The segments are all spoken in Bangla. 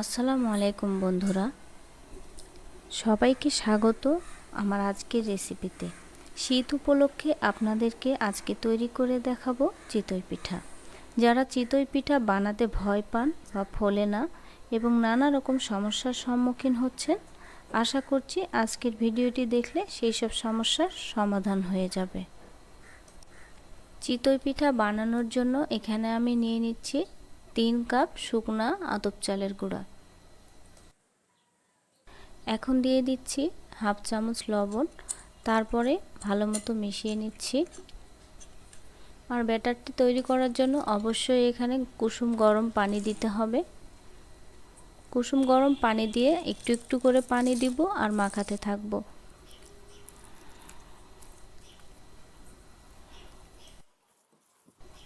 আসসালামু আলাইকুম বন্ধুরা। সবাইকে স্বাগত আমার আজকের রেসিপিতে। শীত উপলক্ষে আপনাদেরকে আজকে তৈরি করে দেখাবো চিতই পিঠা। যারা চিতই পিঠা বানাতে ভয় পান বা ফোলে না এবং নানা রকম সমস্যার সম্মুখীন হচ্ছেন, আশা করছি আজকের ভিডিওটি দেখলে সেই সব সমস্যার সমাধান হয়ে যাবে। চিতই পিঠা বানানোর জন্য এখানে আমি নিয়ে নিচ্ছি তিন কাপ শুকনা আতপ চালের গুঁড়া। এখন দিয়ে দিচ্ছি হাফ চামচ লবণ। তারপরে ভালো মতো মিশিয়ে নিচ্ছি। আর ব্যাটারটি তৈরি করার জন্য অবশ্যই এখানে কুসুম গরম পানি দিতে হবে। কুসুম গরম পানি দিয়ে একটু একটু করে পানি দিব আর মাখাতে থাকব।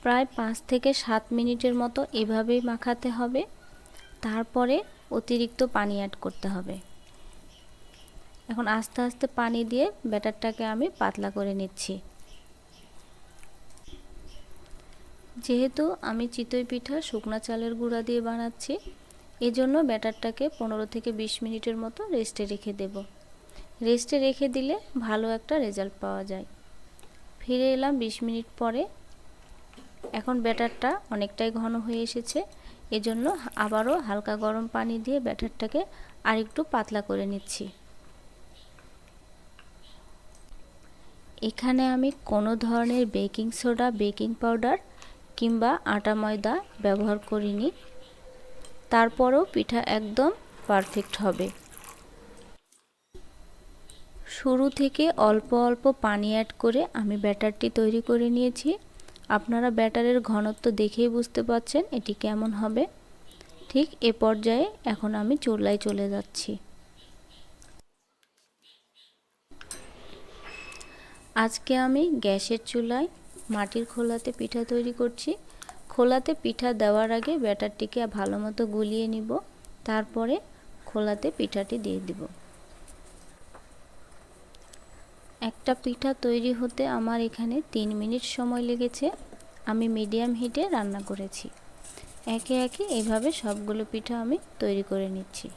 প্রায় পাঁচ থেকে সাত মিনিটের মতো এভাবেই মাখাতে হবে। তারপরে অতিরিক্ত পানি অ্যাড করতে হবে। এখন আস্তে আস্তে পানি দিয়ে ব্যাটারটাকে আমি পাতলা করে নিচ্ছি। যেহেতু আমি চিতই পিঠা শুকনা চালের গুঁড়া দিয়ে বানাচ্ছি, এজন্য ব্যাটারটাকে পনেরো থেকে বিশ মিনিটের মতো রেস্টে রেখে দেব। রেস্টে রেখে দিলে ভালো একটা রেজাল্ট পাওয়া যায়। ফিরে এলাম বিশ মিনিট পরে এখন ব্যাটারটা অনেকটাই ঘন হয়ে এসেছে। এজন্য আবারও হালকা গরম পানি দিয়ে ব্যাটারটাকে আরেকটু পাতলা করে নিচ্ছি। এখানে আমি কোনো ধরনের বেকিং সোডা, বেকিং পাউডার কিংবা আটা ময়দা ব্যবহার করিনি। তারপরও পিঠা একদম পারফেক্ট হবে। শুরু থেকে অল্প অল্প পানি অ্যাড করে আমি ব্যাটারটি তৈরি করে নিয়েছি। আপনারা ব্যাটারের ঘনত্ব দেখেই বুঝতে পারছেন এটি কেমন হবে। ঠিক এ পর্যায়ে এখন আমি চুলায় চলে যাচ্ছি। আজকে আমি গ্যাসের চুলায় মাটির খোলাতে পিঠা তৈরি করছি। খোলাতে পিঠা দেওয়ার আগে ব্যাটারটিকে ভালো মতো গুলিয়ে নিব। তারপরে খোলাতে পিঠাটি দিয়ে দিব। একটা পিঠা তৈরি হতে আমার এখানে তিন মিনিট সময় লেগেছে। আমি মিডিয়াম হিটে রান্না করেছি। একে একে এভাবে সবগুলো পিঠা আমি তৈরি করে নিচ্ছি।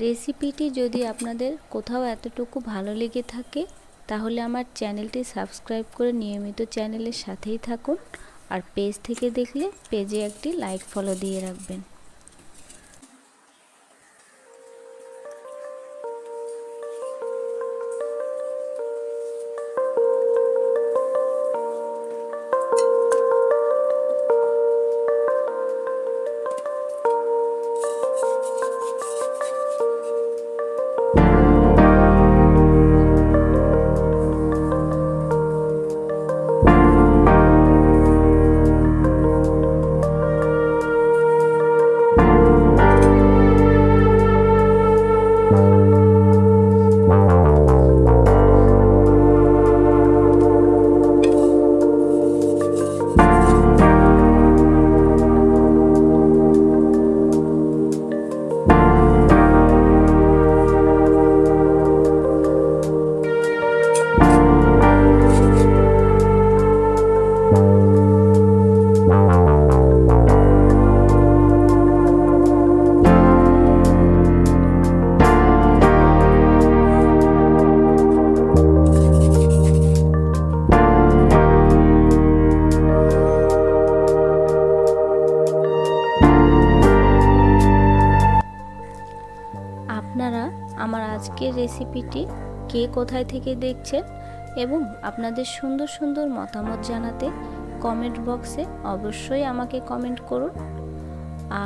রেসিপিটি যদি আপনাদের কোথাও এতটুকু ভালো লেগে থাকে, তাহলে আমার চ্যানেলটি সাবস্ক্রাইব করে নিয়মিত চ্যানেলের সাথেই থাকুন। আর পেজ থেকে দেখলে পেজে একটি লাইক ফলো দিয়ে রাখবেন। আজকের রেসিপিটি কে কোথায় থেকে দেখছেন এবং আপনাদের সুন্দর সুন্দর মতামত জানাতে কমেন্ট বক্সে অবশ্যই আমাকে কমেন্ট করুন।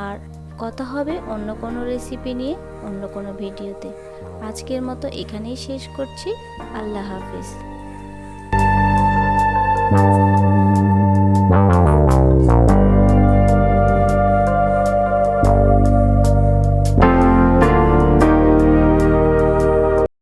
আর কথা হবে অন্য কোনো রেসিপি নিয়ে অন্য কোনো ভিডিওতে আজকের মতো এখানেই শেষ করছি। আল্লাহ হাফিজ।